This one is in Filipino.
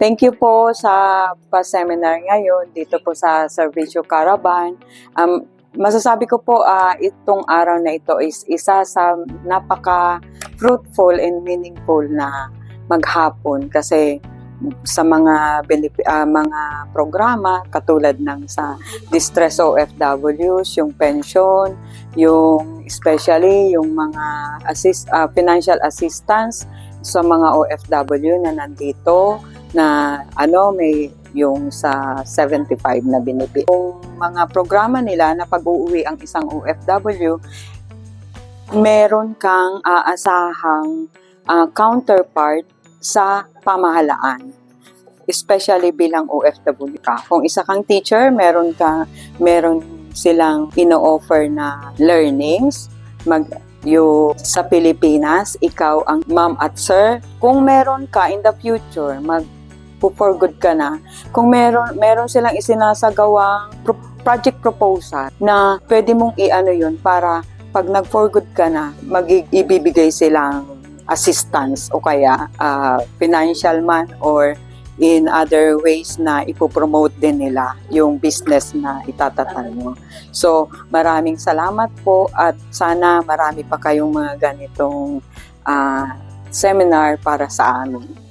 Thank you po sa pa-seminar ngayon dito po sa Servicio Caravan. Um, masasabi ko po ah, itong araw na ito is isa sa napaka fruitful and meaningful na maghapon kasi sa mga ah, mga programa katulad ng sa distress OFWs, yung pension, yung especially yung mga assist ah, financial assistance sa mga OFW na nandito na ano may yung sa 75 na binibigay. Yung mga programa nila na pag-uuwi ang isang OFW, meron kang aasahang ah, counterpart sa pamahalaan. Especially bilang OFW ka. Kung isa kang teacher, meron ka meron silang ino-offer na learnings, mag yung sa Pilipinas, ikaw ang ma'am at sir. Kung meron ka in the future, mag for good ka na. Kung meron meron silang isinasagawang pro- project proposal na pwede mong i-ano yun para pag nag-for good ka na, magig ibibigay silang assistance o kaya ah, financial man or in other ways na ipopromote din nila yung business na itatatan mo. So, maraming salamat po at sana marami pa kayong mga ganitong ah, seminar para sa amin.